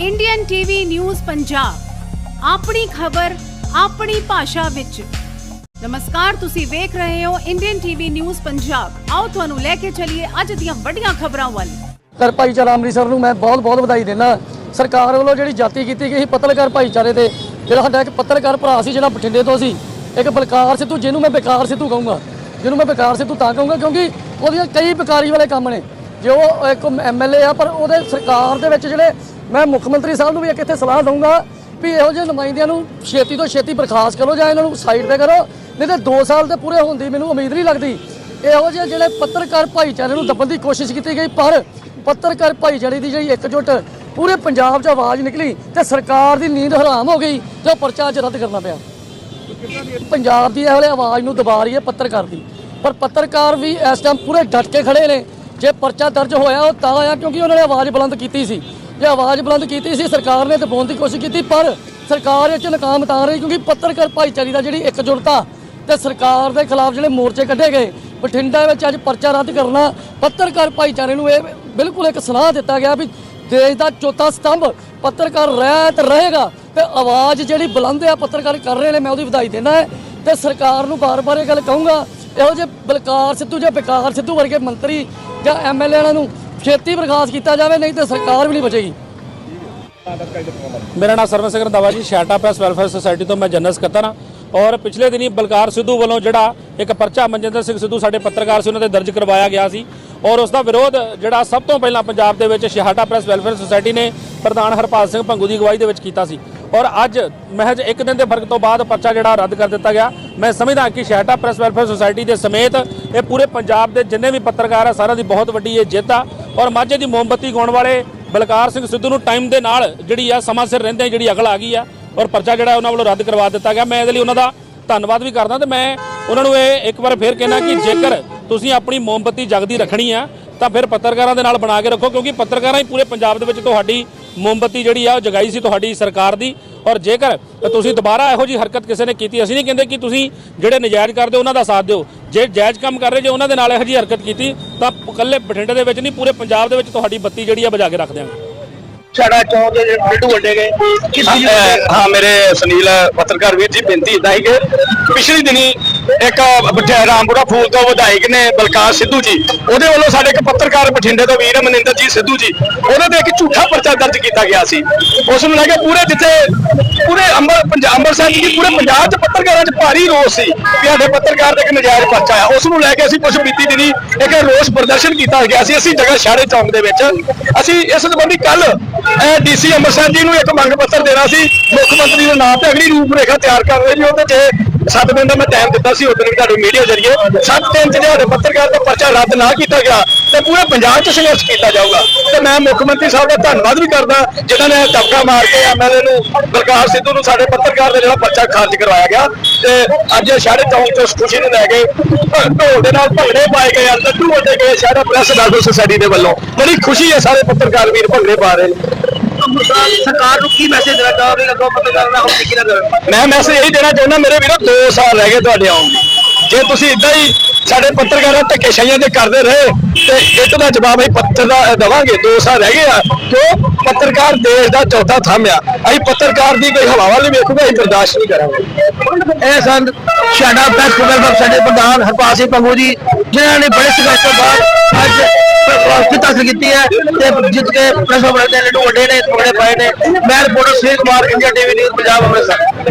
Indian TV news Punjab ਆਪਣੀ ਖਬਰ, ਆਪਣੀ ਭਾਸ਼ਾ ਵਿੱਚ। ਨਮਸਕਾਰ, ਤੁਸੀਂ ਵੇਖ ਰਹੇ ਹੋ ਇੰਡੀਅਨ ਟੀਵੀ ਨਿਊਜ਼ ਪੰਜਾਬ ਆਓ ਤੁਹਾਨੂੰ ਲੈ ਕੇ ਚੱਲੀਏ ਅੱਜ ਦੀਆਂ ਵੱਡੀਆਂ ਖਬਰਾਂ ਵੱਲ। ਕਰ ਭਾਈਚਾਰਾ ਅੰਮ੍ਰਿਤਸਰ ਨੂੰ ਮੈਂ ਬਹੁਤ ਬਹੁਤ ਵਧਾਈ ਦਿੰਦਾ। ਸਰਕਾਰ ਵੱਲੋਂ ਜਿਹੜੀ ਜਾਤੀ ਕੀਤੀ ਗਈ ਸੀ ਪੱਤਰਕਾਰ ਭਾਈਚਾਰੇ ਤੇ, ਜਿਹੜਾ ਸਾਡਾ ਇੱਕ ਪੱਤਰਕਾਰ ਭਰਾ ਸੀ, ਜਿਹੜਾ ਬਠਿੰਡੇ ਤੋਂ ਸੀ, ਇੱਕ ਬਲਕਾਰ ਸਿੱਧੂ, ਜਿਹਨੂੰ ਮੈਂ ਬੇਕਾਰ ਸਿੱਧੂ ਕਹੂੰਗਾ, ਜਿਹਨੂੰ ਮੈਂ ਬੇਕਾਰ ਸਿੱਧੂ ਤਾਂ ਕਹੂੰਗਾ, ਕਿਉਂਕਿ ਉਹਦੀਆਂ ਕਈ ਬੇਕਾਰੀ ਵਾਲੇ ਕੰਮ ਨੇ। ਜੋ ਇੱਕ ਐਮਐਲਏ ਆ, ਪਰ ਉਹਦੇ ਸਰਕਾਰ ਦੇ ਵਿੱਚ ਜਿਹੜੇ ਮੈਂ ਮੁੱਖ ਮੰਤਰੀ ਸਾਹਿਬ ਨੂੰ ਵੀ ਇੱਕ ਇੱਥੇ ਸਲਾਹ ਦਊਂਗਾ ਵੀ ਇਹੋ ਜਿਹੇ ਨੁਮਾਇੰਦਿਆਂ ਨੂੰ ਛੇਤੀ ਤੋਂ ਛੇਤੀ ਬਰਖਾਸਤ ਕਰੋ ਜਾਂ ਇਹਨਾਂ ਨੂੰ ਸਾਈਡ ਤੇ ਕਰੋ, ਨਹੀਂ ਤੇ 2 ਸਾਲ ਤੇ ਪੂਰੇ ਹੋਣ ਦੀ ਮੈਨੂੰ ਉਮੀਦ ਨਹੀਂ ਲੱਗਦੀ। ਇਹੋ ਜਿਹੇ ਜਿਹੜੇ ਪੱਤਰਕਾਰ ਭਾਈਚਾਰੇ ਨੂੰ ਦੱਬਣ ਦੀ ਕੋਸ਼ਿਸ਼ ਕੀਤੀ ਗਈ, ਪਰ ਪੱਤਰਕਾਰ ਭਾਈਚਾਰੇ ਦੀ ਜਿਹੜੀ ਇਕਜੁੱਟ ਪੂਰੇ ਪੰਜਾਬ 'ਚ ਆਵਾਜ਼ ਨਿਕਲੀ ਤੇ ਸਰਕਾਰ ਦੀ ਨੀਂਦ ਹਰਾਮ ਹੋ ਗਈ ਤੇ ਉਹ ਪਰਚਾ ਅੱਜ ਰੱਦ ਕਰਨਾ ਪਿਆ। ਪੰਜਾਬ ਦੀ ਇਹ ਵੇਲੇ ਆਵਾਜ਼ ਨੂੰ ਦਬਾ ਰਹੀ ਹੈ ਪੱਤਰਕਾਰ ਦੀ। ਪਰ ਪੱਤਰਕਾਰ ਵੀ ਇਸ ਟਾਈਮ ਪੂਰੇ ਡਟ ਕੇ ਖੜੇ ਨੇ। ਜੇ ਪਰਚਾ ਦਰਜ ਹੋਇਆ ਉਹ ਤਾਂ ਆਇਆ ਕਿਉਂਕਿ ਉਹਨਾਂ ਨੇ ਆਵਾਜ਼ ਬੁਲੰਦ ਕੀਤੀ ਸੀ। ਜੇ ਆਵਾਜ਼ ਬੁਲੰਦ ਕੀਤੀ ਸੀ, ਸਰਕਾਰ ਨੇ ਦਬਾਉਣ ਦੀ ਕੋਸ਼ਿਸ਼ ਕੀਤੀ, ਪਰ ਸਰਕਾਰ ਇਹ 'ਚ ਨਾਕਾਮ ਤਾਂ ਰਹੀ ਕਿਉਂਕਿ ਪੱਤਰਕਾਰ ਭਾਈਚਾਰੇ ਦਾ ਜਿਹੜੀ ਇਕਜੁੱਟਤਾ ਤੇ ਸਰਕਾਰ ਦੇ ਖਿਲਾਫ ਜਿਹੜੇ ਮੋਰਚੇ ਕੱਢੇ ਗਏ, ਬਠਿੰਡਾ ਵਿੱਚ ਅੱਜ ਪਰਚਾ ਰੱਦ ਕਰਨਾ, ਪੱਤਰਕਾਰ ਭਾਈਚਾਰੇ ਨੂੰ ਇਹ ਬਿਲਕੁਲ ਇੱਕ ਸਲਾਹ ਦਿੱਤਾ ਗਿਆ ਵੀ ਦੇਸ਼ ਦਾ ਚੌਥਾ ਸਤੰਭ ਪੱਤਰਕਾਰ ਰਹਿ ਤੇ ਰਹੇਗਾ ਤੇ ਆਵਾਜ਼ ਜਿਹੜੀ ਬੁਲੰਦ ਆ ਪੱਤਰਕਾਰ ਕਰ ਰਹੇ ਨੇ, ਮੈਂ ਉਹਦੀ ਵਧਾਈ ਦਿੰਦਾ ਹੈ ਤੇ ਸਰਕਾਰ ਨੂੰ ਬਾਰ-ਬਾਰ ਇਹ ਗੱਲ ਕਹੂੰਗਾ, ਇਹੋ ਜਿਹੇ ਬਲਕਾਰ ਸਿੱਧੂ ਜਾਂ ਬੇਕਾਰ ਸਿੱਧੂ ਵਰਗੇ ਮੰਤਰੀ ਜਾਂ ਐਮਐਲਏ ਨੂੰ ਛੇਤੀ ਬਰਖਾਸਤ ਕੀਤਾ ਜਾਵੇ, ਨਹੀਂ ਤੇ ਸਰਕਾਰ ਵੀ ਨਹੀਂ ਬਚੇਗੀ। ਮੇਰਾ ਨਾਮ Sarwan Singh Randhawa ji ਸ਼ਾਟਾ press welfare society ਤੋਂ ਮੈਂ ਜਨਰਲ ਸਕੱਤਰ ਹਾਂ। ਔਰ ਪਿਛਲੇ ਦਿਨੀ ਬਲਕਾਰ ਸਿੱਧੂ ਵੱਲੋਂ ਜਿਹੜਾ ਇੱਕ ਪਰਚਾ ਮਨਜਿੰਦਰ ਸਿੰਘ ਸਿੱਧੂ ਸਾਡੇ ਪੱਤਰਕਾਰ ਸੀ, ਉਹਨਾਂ ਤੇ ਦਰਜ ਕਰਵਾਇਆ ਗਿਆ ਸੀ। ਔਰ ਉਸ ਦਾ ਵਿਰੋਧ ਜਿਹੜਾ ਸਭ ਤੋਂ ਪਹਿਲਾਂ ਪੰਜਾਬ ਦੇ ਵਿੱਚ ਸ਼ਾਟਾ ਪ੍ਰੈਸ ਵੈਲਫੇਅਰ ਸੁਸਾਇਟੀ ਨੇ ਪ੍ਰਧਾਨ ਹਰਪਾਲ ਸਿੰਘ ਭੰਗੂ ਦੀ ਅਗਵਾਈ ਦੇ ਵਿੱਚ ਕੀਤਾ ਸੀ। ਔਰ ਅੱਜ ਮਹਿਜ ਇੱਕ ਦਿਨ ਦੇ ਫ਼ਰਕ ਤੋਂ ਬਾਅਦ ਪਰਚਾ ਜਿਹੜਾ ਰੱਦ ਕਰ ਦਿੱਤਾ ਗਿਆ। ਮੈਂ ਸਮਝਦਾ ਕਿ ਸ਼ਾਟਾ ਪ੍ਰੈਸ ਵੈਲਫੇਅਰ ਸੁਸਾਇਟੀ ਦੇ ਸਮੇਤ ਇਹ ਪੂਰੇ ਪੰਜਾਬ ਦੇ ਜਿੰਨੇ ਵੀ ਪੱਤਰਕਾਰ ਆ ਸਾਰਿਆਂ ਦੀ ਬਹੁਤ ਵੱਡੀ ਇਹ ਜਿੱਤ ਆ। ਔਰ ਮਾਝੇ ਦੀ ਮੋਮਬੱਤੀ ਗਾਉਣ ਵਾਲੇ ਬਲਕਾਰ ਸਿੰਘ ਸਿੱਧੂ ਨੂੰ ਟਾਈਮ ਦੇ ਨਾਲ ਜਿਹੜੀ ਆ ਸਮਾਂ ਸਿਰ ਰਹਿੰਦੇ ਜਿਹੜੀ ਅਗਲ ਆ ਗਈ ਆ ਔਰ ਪਰਚਾ ਜਿਹੜਾ ਉਹਨਾਂ ਵੱਲੋਂ ਰੱਦ ਕਰਵਾ ਦਿੱਤਾ ਗਿਆ। ਮੈਂ ਇਹਦੇ ਲਈ ਉਹਨਾਂ ਦਾ ਧੰਨਵਾਦ ਵੀ ਕਰਦਾ ਤੇ ਮੈਂ ਉਹਨਾਂ ਨੂੰ ਇਹ ਇੱਕ ਵਾਰ ਫੇਰ ਕਹਿਣਾ ਕਿ ਜੇਕਰ ਤੁਸੀਂ ਆਪਣੀ ਮੋਮਬੱਤੀ ਜਗਦੀ ਰੱਖਣੀ ਆ ਤਾਂ ਫਿਰ ਪੱਤਰਕਾਰਾਂ ਦੇ ਨਾਲ ਬਣਾ ਕੇ ਰੱਖੋ ਕਿਉਂਕਿ ਪੱਤਰਕਾਰਾਂ ਹੀ ਪੂਰੇ ਪੰਜਾਬ ਦੇ ਵਿੱਚ ਤੁਹਾਡੀ ਮੋਮਬੱਤੀ ਜਿਹੜੀ ਆ ਉਹ ਜਗਾਈ ਸੀ ਤੁਹਾਡੀ ਸਰਕਾਰ ਦੀ। ਔਰ ਜੇਕਰ ਤੁਸੀਂ ਦੁਬਾਰਾ ਇਹੋ ਜੀ ਹਰਕਤ ਕਿਸੇ ਨੇ ਕੀਤੀ ਅਸੀਂ ਨਹੀਂ ਕਹਿੰਦੇ ਕਿ ਤੁਸੀਂ ਜਿਹੜੇ ਨਜਾਇਜ਼ ਕਰਦੇ ਹੋ ਉਹਨਾਂ ਦਾ ਸਾਥ ਦਿਓ। ਜੇ ਜਾਇਜ਼ ਕੰਮ ਕਰ ਰਹੇ ਜੇ ਉਹਨਾਂ ਦੇ ਨਾਲ ਇਹੋ ਜੀ ਹਰਕਤ ਕੀਤੀ ਤਾਂ ਇਕੱਲੇ ਬਠਿੰਡੇ ਦੇ ਵਿੱਚ ਨਹੀਂ ਪੂਰੇ ਪੰਜਾਬ ਦੇ ਵਿੱਚ ਤੁਹਾਡੀ ਬੱਤੀ ਜਿਹੜੀ ਆ ਬਜਾ ਕੇ ਰੱਖ ਦਿਆਂਗੇ। ਸਾਡਾ ਚੌਂਕ ਦੇ ਬਿੱਟੂ ਵੱਡੇ ਗਏ ਹਾਂ ਮੇਰੇ ਸੁਨੀਲ ਪੱਤਰਕਾਰ ਵੀਰ ਜੀ ਬੇਨਤੀ ਇਦਾਂ ਹੀ ਕਿ ਪਿਛਲੀ ਦਿਨੀ ਇੱਕ ਬਠਿੰਡਾ ਰਾਮਪੁਰਾ ਫੂਲ ਤੋਂ ਵਿਧਾਇਕ ਨੇ ਬਲਕਾਰ ਸਿੱਧੂ ਜੀ। ਉਹਦੇ ਵੱਲੋਂ ਸਾਡੇ ਇੱਕ ਪੱਤਰਕਾਰ ਬਠਿੰਡੇ ਤੋਂ ਵੀਰ ਮਨਿੰਦਰ ਜੀ ਸਿੱਧੂ ਜੀ, ਉਹਦੇ ਤੇ ਇੱਕ ਝੂਠਾ ਪਰਚਾ ਦਰਜ ਕੀਤਾ ਗਿਆ ਸੀ। ਉਸ ਨੂੰ ਲੈ ਕੇ ਪੂਰੇ ਜਿੱਥੇ, ਪੂਰੇ ਅੰਮ੍ਰਿਤ ਪੰਜਾਬ ਅੰਮ੍ਰਿਤਸਰ ਜੀ ਪੂਰੇ ਪੰਜਾਬ 'ਚ ਪੱਤਰਕਾਰਾਂ 'ਚ ਭਾਰੀ ਰੋਸ ਸੀ ਕਿ ਸਾਡੇ ਪੱਤਰਕਾਰ ਤੇ ਇੱਕ ਨਜਾਇਜ਼ ਪਰਚਾ ਆ ਉਸ ਨੂੰ ਲੈ ਕੇ ਅਸੀਂ ਕੁਝ ਬੀਤੀ ਦਿਨੀ ਇੱਕ ਰੋਸ ਪ੍ਰਦਰਸ਼ਨ ਕੀਤਾ ਗਿਆ ਸੀ। ਅਸੀਂ ਜਗ੍ਹਾ ਸ਼ਾੜੇ ਚੌਂਕ ਦੇ ਵਿੱਚ। ਅਸੀਂ ਇਸ ਸੰਬੰਧੀ ਕੱਲ ਡੀਸੀ ਅੰਮ੍ਰਿਤਸਰ ਜੀ ਨੂੰ ਇੱਕ ਮੰਗ ਪੱਤਰ ਦੇਣਾ ਸੀ। ਮੁੱਖ ਮੰਤਰੀ ਦੇ ਨਾਮ ਤੇ ਅਗਲੀ ਰੂਪਰੇਖਾ ਤਿਆਰ ਕਰ ਰਹੇ ਜੀ ਉਹਦੇ 'ਚ ਸੱਤ ਦਿਨ ਦਾ ਮੈਂ ਟਾਈਮ ਦਿੱਤਾ ਸੀ ਉਦੋਂ ਵੀ ਤੁਹਾਡੇ ਮੀਡੀਆ ਜਰੀਏ। ਸੱਤ ਦਿਨ 'ਚ ਤੁਹਾਡੇ ਪੱਤਰਕਾਰ ਦਾ ਪਰਚਾ ਰੱਦ ਨਾ ਕੀਤਾ ਗਿਆ, ਤੇ ਪੂਰੇ ਪੰਜਾਬ 'ਚ ਸੰਘਰਸ਼ ਕੀਤਾ ਜਾਊਗਾ। ਤੇ ਮੈਂ ਮੁੱਖ ਮੰਤਰੀ ਸਾਹਿਬ ਦਾ ਧੰਨਵਾਦ ਵੀ ਕਰਦਾ, ਜਿਨ੍ਹਾਂ ਨੇ ਦਬਕਾ ਮਾਰ ਕੇ ਐਮਐਲਏ ਨੂੰ ਬਲਕਾਰ ਸਿੱਧੂ ਨੂੰ ਸਾਡੇ ਪੱਤਰਕਾਰ ਦਾ ਜਿਹੜਾ ਪਰਚਾ ਖਾਰਜ ਕਰਵਾਇਆ ਗਿਆ। ਤੇ ਅੱਜ ਸ਼ਾੜੇ ਚੌਂਕ ਤੋਂ ਇਸ ਖੁਸ਼ੀ ਨੂੰ ਲੈ ਕੇ ਢੋਲ ਦੇ ਨਾਲ ਭੰਗੜੇ ਪਾਏ ਗਏ ਆ, ਲੱਡੂ ਵੰਡੇ ਗਏ ਸ਼ਹਿਰ ਪ੍ਰੈਸ ਵੈਲਫੇਅਰ ਸੁਸਾਇਟੀ ਦੇ ਵੱਲੋਂ। ਬੜੀ ਖੁਸ਼ੀ ਹੈ ਸਾਰੇ ਪੱਤਰਕਾਰ ਵੀਰ ਭੰਗੜੇ ਪਾ ਰਹੇ ਨੇ। ਸਰਕਾਰ ਨੂੰ ਕੀ ਮੈਸੇਜ ਦੇਣਾ ਚਾਹੋਗੇ ਕਿ ਪੱਤਰਕਾਰਾਂ ਨਾਲ ਹਮਦਰਦੀ ਨਾ ਕਰਨ ਮੈਂ ਮੈਸੇਜ ਇਹੀ ਦੇਣਾ ਚਾਹੁੰਦਾ, ਮੇਰੇ ਵੀਰੋ 2 ਸਾਲ ਰਹਿ ਗਏ ਤੁਹਾਡੇ ਆਉਣ ਦੇ ਜੇ ਤੁਸੀਂ ਇਦਾਂ ਹੀ ਸਾਡੇ ਪੱਤਰਕਾਰਾਂ ਧੱਕੇਸ਼ਾਹੀਆਂ ਦੇ ਕਰਦੇ ਰਹੇ, ਤੇ ਇੱਕ ਦਾ ਜਵਾਬ ਅਸੀਂ ਪੱਤਰ ਦਾ ਦਵਾਂਗੇ 2 ਸਾਲ ਰਹਿ ਗਏ ਆ, ਕਿਉਂ? ਪੱਤਰਕਾਰ ਦੇਸ਼ ਦਾ ਚੌਥਾ ਥੰਮ ਆ। ਅਸੀਂ ਪੱਤਰਕਾਰ ਦੀ ਕੋਈ ਹਵਾ ਵੱਲ ਵੇਖੂਗਾ, ਅਸੀਂ ਬਰਦਾਸ਼ਤ ਨਹੀਂ ਕਰਾਂਗੇ। ਇਹ ਸਨ ਸਾਡਾ ਪ੍ਰੈਸ ਵੈਲਫੇਅਰ ਸਾਡੇ ਪ੍ਰਧਾਨ ਹਰਪਾਲ ਸਿੰਘ ਪੰਗੂ ਜੀ, ਜਿਨ੍ਹਾਂ ਨੇ ਬੜੇ ਸੰਘਰਸ਼ ਤੋਂ ਬਾਅਦ ਅੱਜ ਜਿੱਤ ਹਾਸਲ ਕੀਤੀ ਹੈ ਤੇ ਜਿੱਤ ਕੇ ਪ੍ਰੈਸ ਵੈਲਫੇਅਰ ਦੇ ਲੱਡੂ ਵੱਡੇ ਨੇ ਥੋੜੇ ਪਏ ਨੇ। ਮੈਂ reporter Sunil Kumar India TV news, Punjab Amritsar.